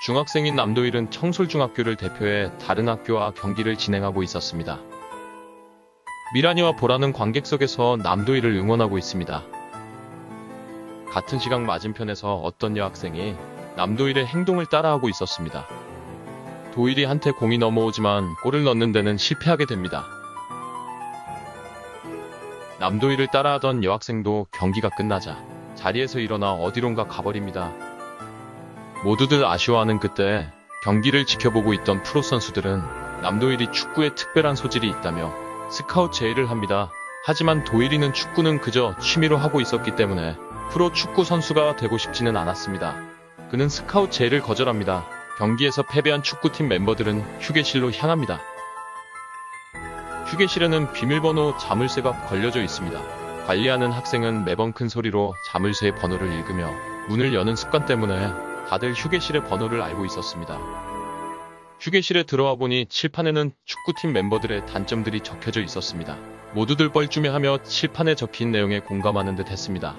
중학생인 남도일은 청솔중학교를 대표해 다른 학교와 경기를 진행하고 있었습니다. 미란이와 보라는 관객석에서 남도일을 응원하고 있습니다. 같은 시각 맞은편에서 어떤 여학생이 남도일의 행동을 따라하고 있었습니다. 도일이 한테 공이 넘어오지만 골을 넣는 데는 실패하게 됩니다. 남도일을 따라하던 여학생도 경기가 끝나자 자리에서 일어나 어디론가 가버립니다. 모두들 아쉬워하는 그때 경기를 지켜보고 있던 프로 선수들은 남도일이 축구에 특별한 소질이 있다며 스카웃 제의를 합니다. 하지만 도일이는 축구는 그저 취미로 하고 있었기 때문에 프로 축구 선수가 되고 싶지는 않았습니다. 그는 스카웃 제의를 거절합니다. 경기에서 패배한 축구팀 멤버들은 휴게실로 향합니다. 휴게실에는 비밀번호 자물쇠가 걸려져 있습니다. 관리하는 학생은 매번 큰 소리로 자물쇠의 번호를 읽으며 문을 여는 습관 때문에 다들 휴게실의 번호를 알고 있었습니다. 휴게실에 들어와 보니 칠판에는 축구팀 멤버들의 단점들이 적혀져 있었습니다. 모두들 뻘쭘해하며 칠판에 적힌 내용에 공감하는 듯 했습니다.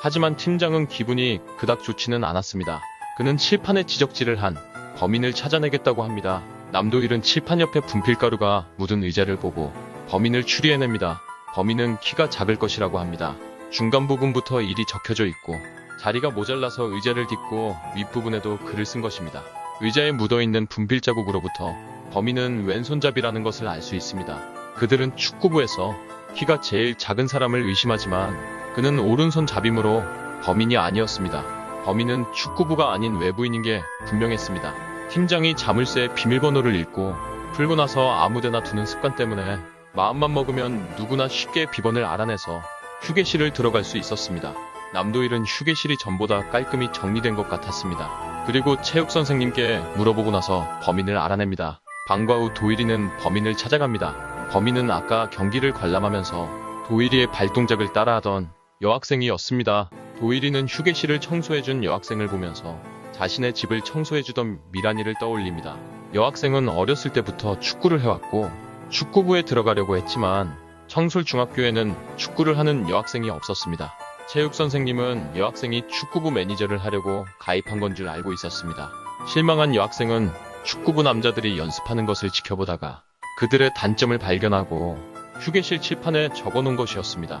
하지만 팀장은 기분이 그닥 좋지는 않았습니다. 그는 칠판에 지적질을 한 범인을 찾아내겠다고 합니다. 남도일은 칠판 옆에 분필가루가 묻은 의자를 보고 범인을 추리해냅니다. 범인은 키가 작을 것이라고 합니다. 중간 부분부터 일이 적혀져 있고 자리가 모자라서 의자를 딛고 윗부분에도 글을 쓴 것입니다. 의자에 묻어있는 분필 자국으로부터 범인은 왼손잡이라는 것을 알 수 있습니다. 그들은 축구부에서 키가 제일 작은 사람을 의심하지만 그는 오른손 잡이므로 범인이 아니었습니다. 범인은 축구부가 아닌 외부인인 게 분명했습니다. 팀장이 자물쇠의 비밀번호를 읽고 풀고 나서 아무데나 두는 습관 때문에 마음만 먹으면 누구나 쉽게 비번을 알아내서 휴게실을 들어갈 수 있었습니다. 남도일은 휴게실이 전보다 깔끔히 정리된 것 같았습니다. 그리고 체육 선생님께 물어보고 나서 범인을 알아냅니다. 방과 후 도일이는 범인을 찾아갑니다. 범인은 아까 경기를 관람하면서 도일이의 발동작을 따라하던 여학생이었습니다. 도일이는 휴게실을 청소해준 여학생을 보면서 자신의 집을 청소해주던 미란이를 떠올립니다. 여학생은 어렸을 때부터 축구를 해왔고 축구부에 들어가려고 했지만 청솔중학교에는 축구를 하는 여학생이 없었습니다. 체육 선생님은 여학생이 축구부 매니저를 하려고 가입한 건 줄 알고 있었습니다. 실망한 여학생은 축구부 남자들이 연습하는 것을 지켜보다가 그들의 단점을 발견하고 휴게실 칠판에 적어놓은 것이었습니다.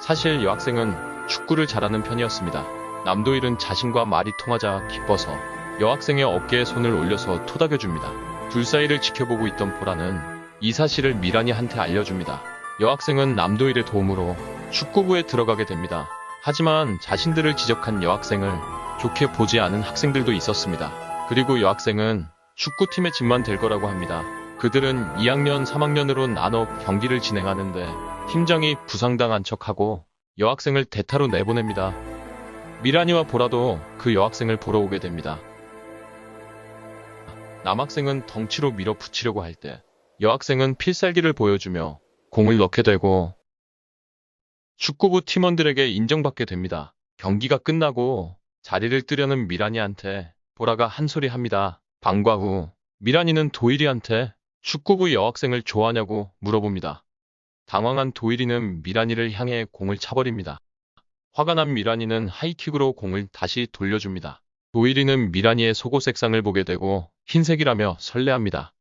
사실 여학생은 축구를 잘하는 편이었습니다. 남도일은 자신과 말이 통하자 기뻐서 여학생의 어깨에 손을 올려서 토닥여줍니다. 둘 사이를 지켜보고 있던 보라는 이 사실을 미란이한테 알려줍니다. 여학생은 남도일의 도움으로 축구부에 들어가게 됩니다. 하지만 자신들을 지적한 여학생을 좋게 보지 않은 학생들도 있었습니다. 그리고 여학생은 축구팀의 집만 될 거라고 합니다. 그들은 2학년, 3학년으로 나눠 경기를 진행하는데 팀장이 부상당한 척하고 여학생을 대타로 내보냅니다. 미란이와 보라도 그 여학생을 보러 오게 됩니다. 남학생은 덩치로 밀어붙이려고 할 때 여학생은 필살기를 보여주며 공을 넣게 되고 축구부 팀원들에게 인정받게 됩니다. 경기가 끝나고 자리를 뜨려는 미란이한테 보라가 한 소리 합니다. 방과 후 미란이는 도일이한테 축구부 여학생을 좋아하냐고 물어봅니다. 당황한 도일이는 미란이를 향해 공을 차버립니다. 화가 난 미란이는 하이킥으로 공을 다시 돌려줍니다. 도일이는 미란이의 속옷 색상을 보게 되고 흰색이라며 설레합니다.